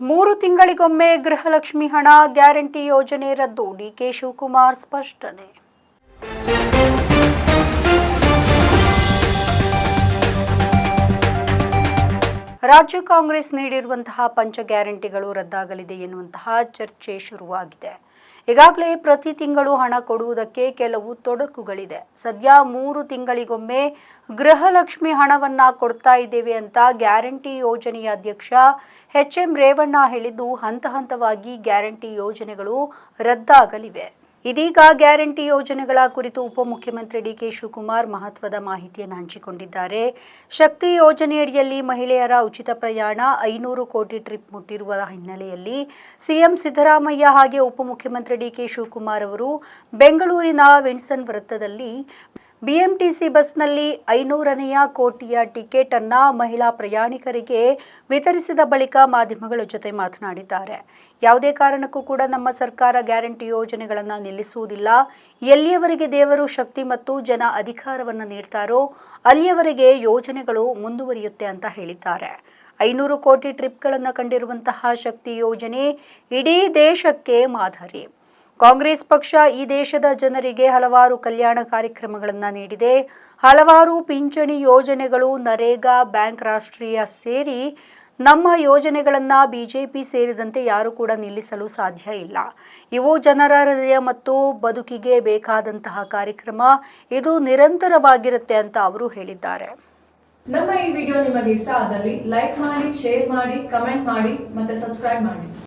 ಮೂರು ತಿಂಗಳಿಗೊಮ್ಮೆ ಗೃಹಲಕ್ಷ್ಮಿ ಹಣ ಗ್ಯಾರಂಟಿ ಯೋಜನೆ ರದ್ದು. ಡಿಕೆ ಶಿವಕುಮಾರ್ ಸ್ಪಷ್ಟನೆ. ರಾಜ್ಯ ಕಾಂಗ್ರೆಸ್ ನೀಡಿರುವಂತಹ ಪಂಚ ಗ್ಯಾರಂಟಿಗಳು ರದ್ದಾಗಲಿದೆ ಎನ್ನುವಂತಹ ಚರ್ಚೆ ಶುರುವಾಗಿದೆ. ಈಗಾಗಲೇ ಪ್ರತಿ ತಿಂಗಳು ಹಣ ಕೊಡುವುದಕ್ಕೆ ಕೆಲವು ತೊಡಕುಗಳಿದೆ. ಸದ್ಯ ಮೂರು ತಿಂಗಳಿಗೊಮ್ಮೆ ಗೃಹಲಕ್ಷ್ಮಿ ಹಣವನ್ನ ಕೊಡ್ತಾ ಇದ್ದೇವೆ ಅಂತ ಗ್ಯಾರಂಟಿ ಯೋಜನೆಯ ಅಧ್ಯಕ್ಷ ಎಚ್ ಎಂ ರೇವಣ್ಣ ಹೇಳಿದ್ದು, ಹಂತ ಹಂತವಾಗಿ ಗ್ಯಾರಂಟಿ ಯೋಜನೆಗಳು ರದ್ದಾಗಲಿವೆ. ಇದೀಗ ಗ್ಯಾರಂಟಿ ಯೋಜನೆಗಳ ಕುರಿತು ಉಪಮುಖ್ಯಮಂತ್ರಿ ಡಿಕೆ ಶಿವಕುಮಾರ್ ಮಹತ್ವದ ಮಾಹಿತಿಯನ್ನು ಹಂಚಿಕೊಂಡಿದ್ದಾರೆ. ಶಕ್ತಿ ಯೋಜನೆಯಡಿಯಲ್ಲಿ ಮಹಿಳೆಯರ ಉಚಿತ ಪ್ರಯಾಣ ಐನೂರು ಕೋಟಿ ಟ್ರಿಪ್ ಮುಟ್ಟಿರುವ ಹಿನ್ನೆಲೆಯಲ್ಲಿ ಸಿಎಂ ಸಿದ್ದರಾಮಯ್ಯ ಹಾಗೆ ಉಪಮುಖ್ಯಮಂತ್ರಿ ಡಿಕೆ ಶಿವಕುಮಾರ್ ಅವರು ಬೆಂಗಳೂರಿನ ವಿನ್ಸನ್ ವೃತ್ತದಲ್ಲಿ ಬಿಎಂಟಿಸಿ ಬಸ್ನಲ್ಲಿ ಐನೂರನೆಯ ಕೋಟಿಯ ಟಿಕೆಟ್ ಅನ್ನ ಮಹಿಳಾ ಪ್ರಯಾಣಿಕರಿಗೆ ವಿತರಿಸಿದ ಬಳಿಕ ಮಾಧ್ಯಮಗಳ ಜೊತೆ ಮಾತನಾಡಿದ್ದಾರೆ. ಯಾವುದೇ ಕಾರಣಕ್ಕೂ ಕೂಡ ನಮ್ಮ ಸರ್ಕಾರ ಗ್ಯಾರಂಟಿ ಯೋಜನೆಗಳನ್ನು ನಿಲ್ಲಿಸುವುದಿಲ್ಲ. ಎಲ್ಲಿಯವರೆಗೆ ದೇವರು ಶಕ್ತಿ ಮತ್ತು ಜನ ಅಧಿಕಾರವನ್ನು ನೀಡ್ತಾರೋ ಅಲ್ಲಿಯವರೆಗೆ ಯೋಜನೆಗಳು ಮುಂದುವರಿಯುತ್ತೆ ಅಂತ ಹೇಳಿದ್ದಾರೆ. ಐನೂರು ಕೋಟಿ ಟ್ರಿಪ್ಗಳನ್ನು ಕಂಡಿರುವಂತಹ ಶಕ್ತಿ ಯೋಜನೆ ಇಡೀ ದೇಶಕ್ಕೆ ಮಾದರಿ. ಕಾಂಗ್ರೆಸ್ ಪಕ್ಷ ಈ ದೇಶದ ಜನರಿಗೆ ಹಲವಾರು ಕಲ್ಯಾಣ ಕಾರ್ಯಕ್ರಮಗಳನ್ನು ನೀಡಿದೆ. ಹಲವಾರು ಪಿಂಚಣಿ ಯೋಜನೆಗಳು ನರೇಗಾ ಬ್ಯಾಂಕ್ ರಾಷ್ಟ್ರೀಯ ಸೇರಿ ನಮ್ಮ ಯೋಜನೆಗಳನ್ನು ಬಿಜೆಪಿ ಸೇರಿದಂತೆ ಯಾರು ಕೂಡ ನಿಲ್ಲಿಸಲು ಸಾಧ್ಯ ಇಲ್ಲ. ಇವು ಜನರ ಹೃದಯ ಮತ್ತು ಬದುಕಿಗೆ ಬೇಕಾದಂತಹ ಕಾರ್ಯಕ್ರಮ. ಇದು ನಿರಂತರವಾಗಿರುತ್ತೆ ಅಂತ ಅವರು ಹೇಳಿದ್ದಾರೆ. ನಮ್ಮ ಈ ವಿಡಿಯೋ ನಿಮಗೆ ಇಷ್ಟ ಆದಲ್ಲಿ ಲೈಕ್ ಮಾಡಿ, ಶೇರ್ ಮಾಡಿ, ಕಮೆಂಟ್ ಮಾಡಿ ಮತ್ತೆ ಸಬ್ಸ್ಕ್ರೈಬ್ ಮಾಡಿ.